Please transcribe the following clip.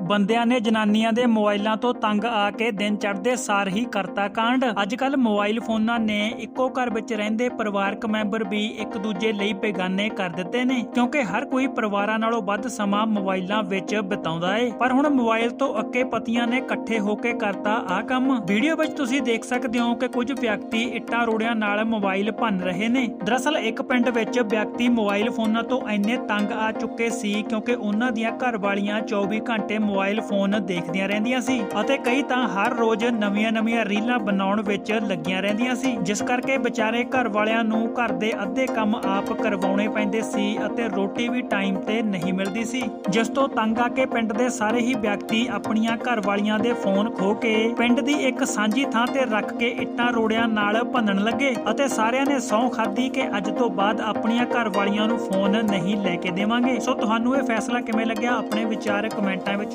ਬੰਦਿਆਂ ਨੇ ਜਨਾਨੀਆਂ ਦੇ ਮੋਬਾਈਲਾਂ ਤੋਂ ਤੰਗ ਆ ਕੇ ਦਿਨ ਚੜ੍ਹਦੇ ਸਾਰ ਹੀ ਕਰਤਾ ਕਾਂਡ। ਅੱਜ ਕੱਲ ਮੋਬਾਈਲ ਫੋਨਾਂ ਨੇ ਇੱਕੋ ਘਰ ਵਿੱਚ ਰਹਿੰਦੇ ਪਰਿਵਾਰਕ ਮੈਂਬਰ ਵੀ ਇੱਕ ਦੂਜੇ ਲਈ ਬੇਗਾਨੇ ਕਰ ਦਿੱਤੇ ਨੇ, ਕਿਉਂਕਿ ਹਰ ਕੋਈ ਪਰਿਵਾਰਾਂ ਨਾਲੋਂ ਵੱਧ ਸਮਾਂ ਮੋਬਾਈਲਾਂ ਵਿੱਚ ਬਿਤਾਉਂਦਾ ਏ। ਪਰ ਹੁਣ ਮੋਬਾਈਲ ਤੋਂ ਅੱਕੇ ਪਤੀਆਂ ਨੇ ਇਕੱਠੇ ਹੋ ਕੇ ਕਰਤਾ ਆ ਕੰਮ। ਵੀਡੀਓ ਵਿੱਚ ਤੁਸੀਂ ਦੇਖ ਸਕਦੇ ਹੋ ਕਿ ਕੁਝ ਵਿਅਕਤੀ ਇੱਟਾਂ ਰੋੜਿਆਂ ਨਾਲ ਮੋਬਾਈਲ ਭੰਨ ਰਹੇ ਨੇ। ਦਰਅਸਲ ਇੱਕ ਪਿੰਡ ਵਿੱਚ ਵਿਅਕਤੀ ਮੋਬਾਈਲ ਫੋਨਾਂ ਤੋਂ ਇੰਨੇ ਤੰਗ ਆ ਚੁੱਕੇ ਸੀ ਕਿਉਂਕਿ ਉਹਨਾਂ ਦੀਆਂ ਘਰ ਵਾਲੀਆਂ 24 ਘੰਟੇ ਮੋਬਾਈਲ ਫੋਨ ਦੇਖਦੀਆਂ ਰਹਿੰਦੀਆਂ ਸੀ ਅਤੇ ਕਈ ਤਾਂ ਹਰ ਰੋਜ਼ ਨਵੀਆਂ-ਨਵੀਆਂ ਰੀਲਾਂ ਬਣਾਉਣ ਵਿੱਚ ਲੱਗੀਆਂ ਰਹਿੰਦੀਆਂ ਸੀ, ਜਿਸ ਕਰਕੇ ਵਿਚਾਰੇ ਘਰ ਵਾਲਿਆਂ ਨੂੰ ਘਰ ਦੇ ਅੱਧੇ ਕੰਮ ਆਪ ਕਰਵਾਉਣੇ ਪੈਂਦੇ ਸੀ ਅਤੇ ਰੋਟੀ ਵੀ ਟਾਈਮ ਤੇ ਨਹੀਂ ਮਿਲਦੀ ਸੀ। ਜਿਸ ਤੋਂ ਤੰਗ ਆ ਕੇ ਪਿੰਡ ਦੇ ਸਾਰੇ ਹੀ ਵਿਅਕਤੀ ਆਪਣੀਆਂ ਘਰ ਵਾਲੀਆਂ ਦੇ ਫੋਨ ਖੋ ਕੇ ਪਿੰਡ ਦੀ ਇੱਕ ਸਾਂਝੀ ਥਾਂ ਤੇ ਰੱਖ ਕੇ ਇੱਟਾਂ ਰੋੜਿਆਂ ਨਾਲ ਭੰਨਣ ਲੱਗੇ ਅਤੇ ਸਾਰਿਆਂ ਨੇ ਸਹੁੰ ਖਾਧੀ ਕਿ ਅੱਜ ਤੋਂ ਬਾਅਦ ਆਪਣੀਆਂ ਘਰ ਵਾਲੀਆਂ ਨੂੰ ਫੋਨ ਨਹੀਂ ਲੈ ਕੇ ਦੇਵਾਂਗੇ। ਸੋ ਤੁਹਾਨੂੰ ਇਹ ਫੈਸਲਾ ਕਿਵੇਂ ਲੱਗਿਆ? ਆਪਣੇ ਵਿਚਾਰ ਕਮੈਂਟਾਂ ਵਿੱਚ